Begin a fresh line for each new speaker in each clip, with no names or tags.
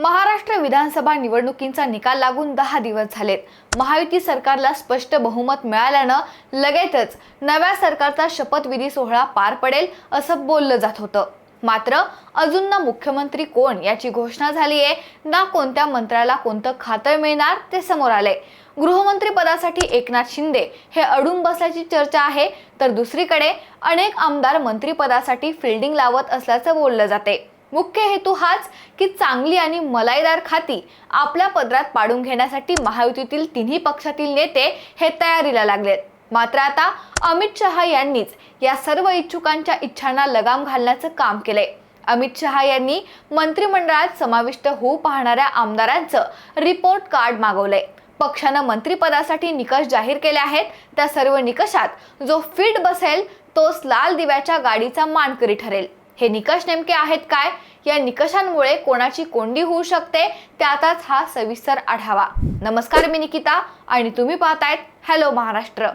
महाराष्ट्र विधानसभा निवडणुकींचा निकाल लागून दहा दिवस झालेत. महायुती सरकारला स्पष्ट बहुमत मिळाल्यानं लगेचच नव्या सरकारचा शपथविधी सोहळा पार पडेल असं बोललं जात होतं. मात्र अजून ना मुख्यमंत्री कोण याची घोषणा झाली आहे ना कोणत्या मंत्र्याला कोणतं खातं मिळणार ते समोर आलंय. गृहमंत्री पदासाठी एकनाथ शिंदे हे अडून बसल्याची चर्चा आहे तर दुसरीकडे अनेक आमदार मंत्रीपदासाठी फिल्डिंग लावत असल्याचं बोललं जाते मुख्य हेतू हाच की चांगली आणि मलाईदार खाती आपल्या पदरात पाडून घेण्यासाठी महायुतीतील तिन्ही पक्षातील नेते हे तयारीला लागलेत. मात्र आता अमित शहा यांनीच या सर्व इच्छुकांच्या इच्छांना लगाम घालण्याचं काम केलंय. अमित शहा यांनी मंत्रिमंडळात समाविष्ट होऊ पाहणाऱ्या आमदारांचं रिपोर्ट कार्ड मागवलंय. पक्षानं मंत्रिपदासाठी निकष जाहीर केले आहेत. त्या सर्व निकषात जो फिट बसेल तोच लाल दिव्याच्या गाडीचा मानकरी ठरेल. हे निकष नेमके आहेत काय? या निकषांमुळे कोणाची कोंडी होऊ शकते? त्याचाच हा सविस्तर आढावा. नमस्कार मी निकिता आणि तुम्ही पाहतायत हॅलो महाराष्ट्र.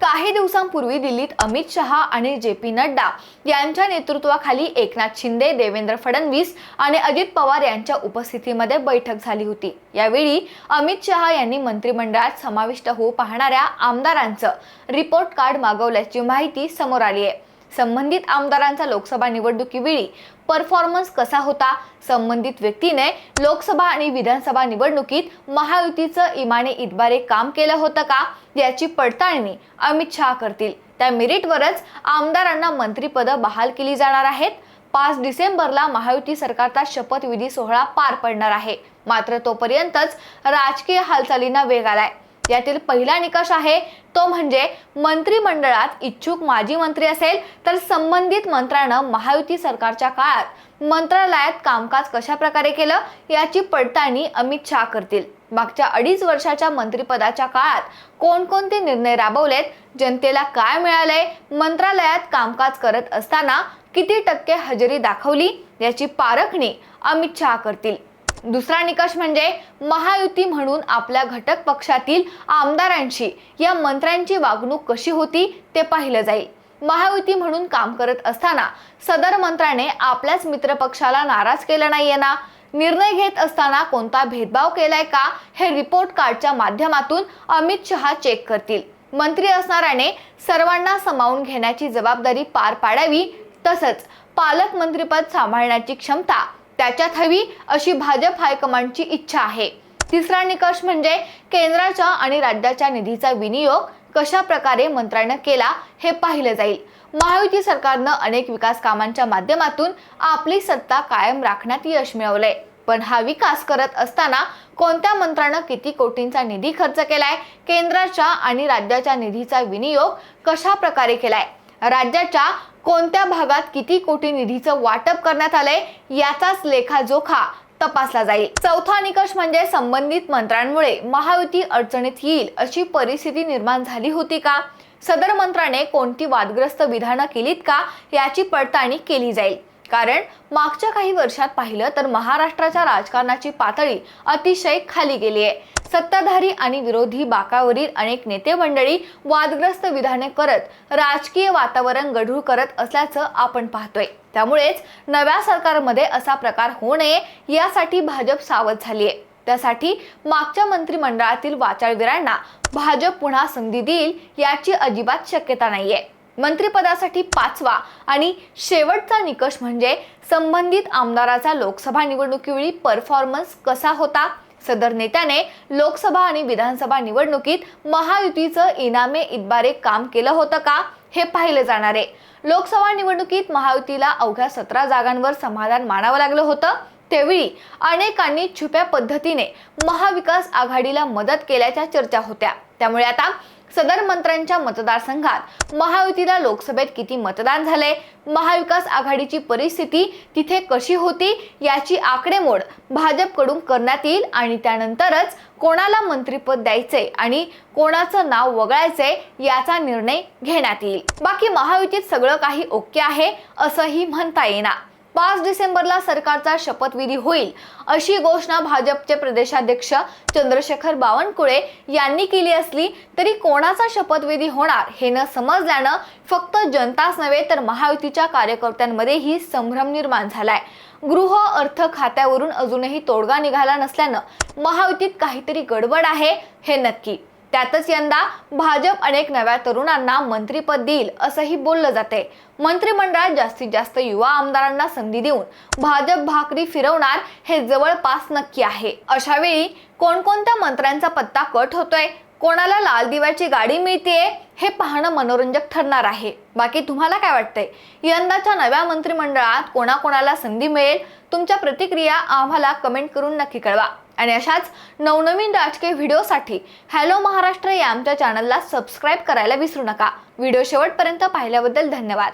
काही दिवसांपूर्वी दिल्लीत अमित शहा आणि जे पी नड्डा यांच्या नेतृत्वाखाली एकनाथ शिंदे देवेंद्र फडणवीस आणि अजित पवार यांच्या उपस्थितीमध्ये बैठक झाली होती. यावेळी अमित शहा यांनी मंत्रिमंडळात समाविष्ट होऊ पाहणाऱ्या आमदारांचं रिपोर्ट कार्ड मागवल्याची माहिती समोर आली आहे. संबंधित आमदारांचा लोकसभा निवडणुकीवेळी परफॉर्मन्स कसा होता? संबंधित व्यक्तीने लोकसभा आणि विधानसभा निवडणुकीत महायुतीचं इमाने इतबारे काम केलं होतं का? याची पडताळणी अमित शहा करतील. त्या मेरिटवरच आमदारांना मंत्रिपदं बहाल केली जाणार आहेत. पाच डिसेंबरला महायुती सरकारचा शपथविधी सोहळा पार पडणार आहे. मात्र तोपर्यंतच राजकीय हालचालींना वेग आलाय. यातील पहिला निकष आहे तो म्हणजे मंत्रिमंडळात इच्छुक माजी मंत्री असेल तर संबंधित मंत्र्यानं महायुती सरकारच्या काळात मंत्रालयात कामकाज कशा प्रकारे केलं याची पडताळणी अमित शहा करतील. मागच्या अडीच वर्षाच्या मंत्रिपदाच्या काळात कोणकोणते निर्णय राबवलेत जनतेला काय मिळालंय मंत्रालयात कामकाज करत असताना किती टक्के हजेरी दाखवली याची पारखणी अमित शहा करतील. दुसरा निकष म्हणजे महायुती म्हणून आपल्या घटक पक्षातील आमदारांशी या मंत्र्यांची वागणूक कशी होती ते पाहिलं जाईल. महायुती म्हणून काम करत असताना सदर मंत्र्याने आपल्याच मित्रपक्षाला नाराज केलं नाहीये ना? निर्णय घेत असताना कोणता भेदभाव केलाय का? हे रिपोर्ट कार्डच्या माध्यमातून अमित शहा चेक करतील. मंत्री असणाऱ्याने सर्वांना सामावून घेण्याची जबाबदारी पार पाडावी तसंच पालकमंत्रीपद सांभाळण्याची क्षमता त्याच्यात हवी अशी भाजप हायकमांडची इच्छा आहे. तिसरा निकष म्हणजे केंद्राच्या आणि राज्याच्या निधीचा विनियोग कशा प्रकारे मंत्र्यानं केला हे पाहिलं जाईल. महायुती सरकारनं अनेक विकास कामांच्या माध्यमातून आपली सत्ता कायम राखण्यात यश मिळवलंय. पण हा विकास करत असताना कोणत्या मंत्र्यानं किती कोटींचा निधी खर्च केलाय? केंद्राच्या आणि राज्याच्या निधीचा विनियोग कशा प्रकारे केलाय? राज्याच्या कोणत्या भागात किती कोटी निधीचं वाटप करण्यात आलंय याचाच लेखाजोखा तपासला जाईल. चौथा निकष म्हणजे संबंधित मंत्र्यांमुळे महायुती अडचणीत येईल अशी परिस्थिती निर्माण झाली होती का? सदर मंत्र्याने कोणती वादग्रस्त विधानं केलीत का? याची पडताळणी केली जाईल. कारण मागच्या काही वर्षात पाहिलं तर महाराष्ट्राच्या राजकारणाची पातळी अतिशय खाली गेली आहे. सत्ताधारी आणि विरोधी बाकावरील अनेक नेते मंडळी वादग्रस्त विधाने करत राजकीय वातावरण गढूळ करत असल्याचं आपण पाहतोय. त्यामुळेच नव्या सरकारमध्ये असा प्रकार होऊ नये यासाठी भाजप सावध झाली आहे त्यासाठी मागच्या मंत्रिमंडळातील वाचाळवीरांना भाजप पुन्हा संधी देईल याची अजिबात शक्यता नाहीये. मंत्रिपदासाठी पाचवा आणि शेवटचा निकष म्हणजे संबंधित आमदाराचा लोकसभा निवडणुकीवेळी परफॉर्मन्स कसा होता? सदर नेत्याने लोकसभा आणि विधानसभा निवडणुकीत महायुतीचं इनामे इतबारे काम केलं होतं का? हे पाहिलं जाणार. आहे लोकसभा निवडणुकीत महायुतीला अवघ्या सतरा जागांवर समाधान मानावं लागलं होतं. त्यावेळी अनेकांनी छुप्या पद्धतीने महाविकास आघाडीला मदत केल्याच्या चर्चा होत्या. त्यामुळे आता सदर मंत्र्यांच्या मतदारसंघात महायुतीला लोकसभेत किती मतदान झाले महाविकास आघाडीची परिस्थिती तिथे कशी होती? याची आकडेमोड भाजपकडून करण्यात येईल आणि त्यानंतरच कोणाला मंत्रीपद द्यायचे आणि कोणाचं नाव वगळायचे याचा निर्णय घेण्यात येईल. बाकी महायुतीत सगळं काही ओके आहे असंही म्हणता येणार. पाच डिसेंबरला सरकारचा शपथविधी होईल अशी घोषणा भाजपचे प्रदेशाध्यक्ष चंद्रशेखर बावनकुळे यांनी केली असली तरी कोणाचा शपथविधी होणार हे न समजल्यानं फक्त जनताच नव्हे तर महायुतीच्या कार्यकर्त्यांमध्येही संभ्रम निर्माण झालाय. गृह अर्थ खात्यावरून अजूनही तोडगा निघाला नसल्यानं महायुतीत काहीतरी गडबड आहे हे नक्की. त्यातच यंदा भाजप अनेक नव्या तरुणांना मंत्रीपद देईल असंही बोललं जाते मंत्रिमंडळात जास्तीत जास्त युवा आमदारांना संधी देऊन भाजप भाकरी फिरवणार हे जवळपास नक्की आहे. अशा वेळी कोणकोणत्या मंत्र्यांचा पत्ता कट होतोय कोणाला लाल दिव्याची गाडी मिळतेय हे पाहणं मनोरंजक ठरणार आहे. बाकी तुम्हाला काय वाटतंय? यंदाच्या नव्या मंत्रिमंडळात कोणाकोणाला संधी मिळेल? तुमच्या प्रतिक्रिया आम्हाला कमेंट करून नक्की कळवा. आणि अशाच नवनवीन राजकीय व्हिडिओसाठी हॅलो महाराष्ट्र या आमच्या चॅनलला सबस्क्राईब करायला विसरू नका. व्हिडिओ शेवटपर्यंत पाहिल्याबद्दल धन्यवाद.